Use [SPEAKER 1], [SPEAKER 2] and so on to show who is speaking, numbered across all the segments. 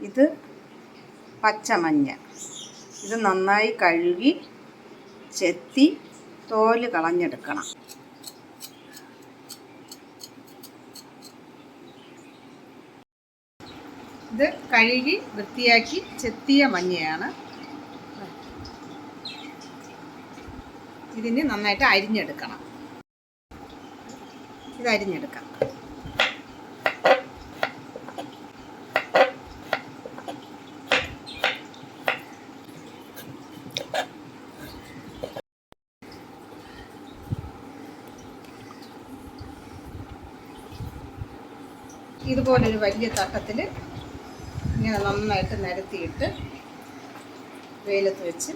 [SPEAKER 1] ഇത് പച്ചമഞ്ഞ. ഇത് നന്നായി കഴുകി ചെത്തി തോൽ കളഞ്ഞെടുക്കണം. ഇത് കഴുകി വൃത്തിയാക്കി ചെത്തിയ മഞ്ഞയാണ്. ഇതിന് നന്നായിട്ട് അരിഞ്ഞെടുക്കണം. ഇത് അരിഞ്ഞെടുക്കാം. ഇതുപോലൊരു വലിയ തട്ടത്തിൽ ഇങ്ങനെ നന്നായിട്ട് നിരത്തിയിട്ട് വെയിലത്ത് വെച്ച്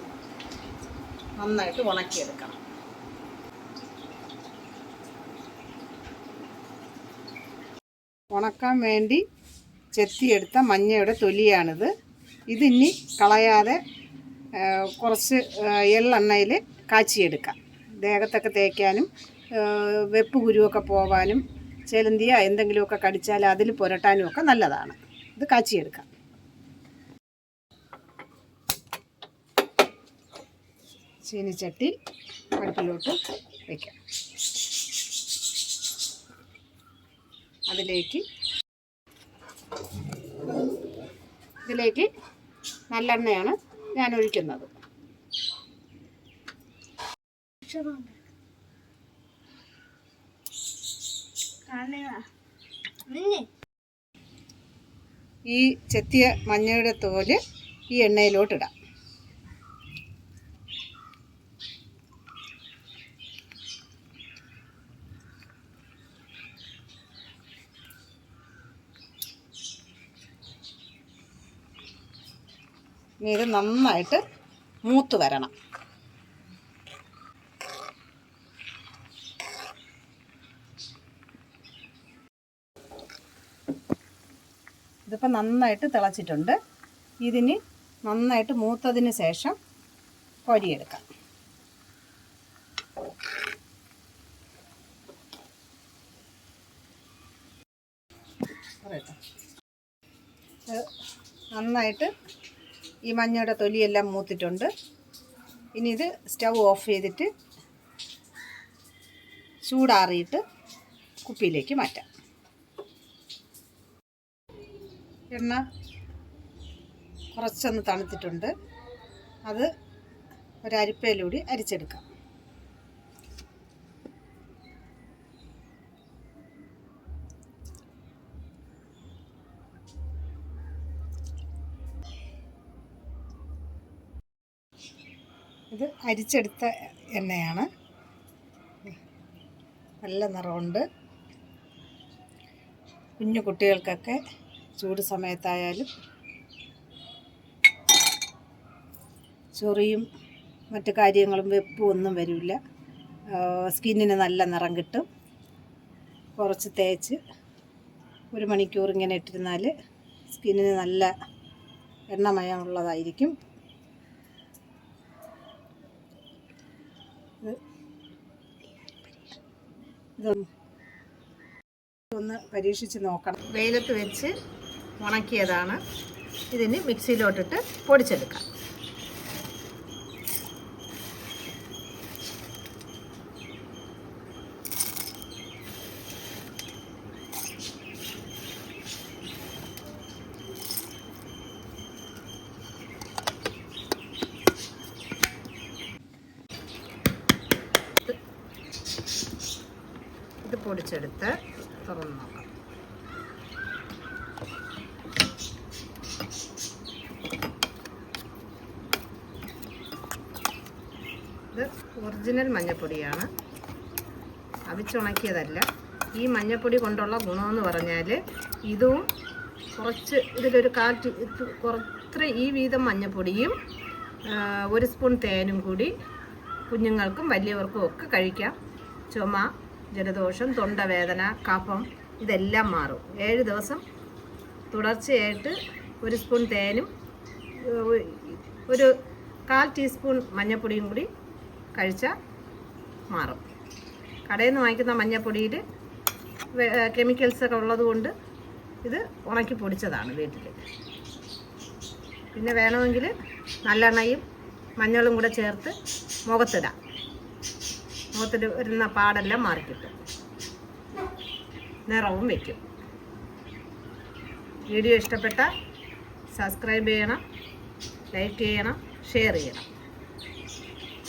[SPEAKER 1] നന്നായിട്ട് ഉണക്കിയെടുക്കണം. ഉണക്കാൻ വേണ്ടി ചെത്തിയെടുത്ത മഞ്ഞയുടെ തൊലിയാണിത്. ഇതിനി കളയാതെ കുറച്ച് എള്ളെണ്ണയിൽ കാച്ചിയെടുക്കാം. ദേഹത്തൊക്കെ തേക്കാനും വെപ്പ് കുരുവൊക്കെ പോവാനും ചെലന്തിയ എന്തെങ്കിലുമൊക്കെ കടിച്ചാൽ അതിൽ പുരട്ടാനും ഒക്കെ നല്ലതാണ്. ഇത് കാച്ചിയെടുക്കാം. ചീനിച്ചട്ടി അടുപ്പിലോട്ട് വയ്ക്കാം അതിലേക്ക് ഇതിലേക്ക് നല്ലെണ്ണയാണ് ഞാൻ ഒഴിക്കുന്നത്. ഈ ചെത്തിയ മഞ്ഞയുടെ തോൽ ഈ എണ്ണയിലോട്ടിടാം. ഇത് നന്നായിട്ട് മൂത്ത് വരണം. ഇതിപ്പോൾ നന്നായിട്ട് തിളച്ചിട്ടുണ്ട്. ഇതിന് നന്നായിട്ട് മൂത്തതിന് ശേഷം കൊരിയെടുക്കാം. നന്നായിട്ട് ഈ മഞ്ഞയുടെ തൊലിയെല്ലാം മൂത്തിട്ടുണ്ട്. ഇനി ഇത് സ്റ്റൗ ഓഫ് ചെയ്തിട്ട് ചൂടാറിയിട്ട് കുപ്പിയിലേക്ക് മാറ്റാം. എണ്ണ കുറച്ചൊന്ന് തണുത്തിട്ടുണ്ട്. അത് ഒരരിപ്പയിലൂടി അരിച്ചെടുക്കാം. ഇത് അരിച്ചെടുത്ത എണ്ണയാണ്. നല്ല നിറമുണ്ട്. കുഞ്ഞു കുട്ടികൾക്കൊക്കെ ചൂട് സമയത്തായാലും ചൊറിയും മറ്റു കാര്യങ്ങളും വെപ്പും ഒന്നും വരില്ല. സ്കിന്നിന് നല്ല നിറം കിട്ടും. കുറച്ച് തേച്ച് ഒരു മണിക്കൂർ ഇങ്ങനെ ഇട്ടിരുന്നാൽ സ്കിന്നിന് നല്ല എണ്ണമയമുള്ളതായിരിക്കും. ഒന്ന് പരീക്ഷിച്ച് നോക്കണം. വെയിലത്ത് വെച്ച് ഉണക്കിയതാണ്. ഇതിന് മിക്സിയിലോട്ടിട്ട് പൊടിച്ചെടുക്കാം. ഇത് പൊടിച്ചെടുത്ത് തുറന്ന് നോക്കാം. ഇത് ഒറിജിനൽ മഞ്ഞപ്പൊടിയാണ്. അവിച്ചുണക്കിയതല്ല. ഈ മഞ്ഞപ്പൊടി കൊണ്ടുള്ള ഗുണമെന്ന് പറഞ്ഞാൽ ഇതും കുറച്ച് ഇതിലൊരു കാറ്റ് കുറച്ച് ഈ വീതം മഞ്ഞപ്പൊടിയും ഒരു സ്പൂൺ തേനും കൂടി കുഞ്ഞുങ്ങൾക്കും വലിയവർക്കും ഒക്കെ കഴിക്കാം. ചുമ ജലദോഷം തൊണ്ടവേദന കഫം ഇതെല്ലാം മാറും. ഏഴ് ദിവസം തുടർച്ചയായിട്ട് ഒരു സ്പൂൺ തേനും ഒരു കാൽ ടീസ്പൂൺ മഞ്ഞൾപ്പൊടിയും കൂടി കഴിച്ചാൽ മാറും. കടയിൽ നിന്ന് വാങ്ങിക്കുന്ന മഞ്ഞൾപ്പൊടിയിൽ കെമിക്കൽസൊക്കെ ഉള്ളത് കൊണ്ട് ഇത് ഉണക്കി പൊടിച്ചതാണ് വീട്ടിൽ പിന്നെ വേണമെങ്കിൽ നല്ലെണ്ണയും മഞ്ഞളും കൂടെ ചേർത്ത് മുഖത്തിടാം. മുഖത്തിൽ വരുന്ന പാടെല്ലാം മാറിക്കിട്ടും. നിറവും വയ്ക്കും. വീഡിയോ ഇഷ്ടപ്പെട്ട സബ്സ്ക്രൈബ് ചെയ്യണം ലൈക്ക് ചെയ്യണം ഷെയർ ചെയ്യണം.